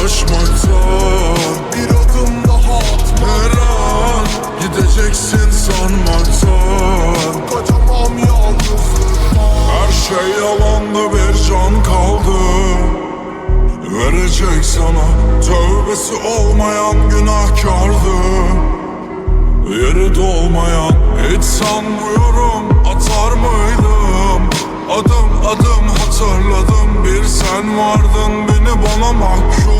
Savaşmaktan Bir adım daha atma Her an gideceksin sanmaktan Kaçamam yalnızlıktan. Her şey yalandı bir can kaldı. Verecek sana tövbesi olmayan günahkardı. Yeri dolmayan hiç sanmıyorum atar mıydım? Adım adım hatırladım bir sen vardın Beni bana mahkum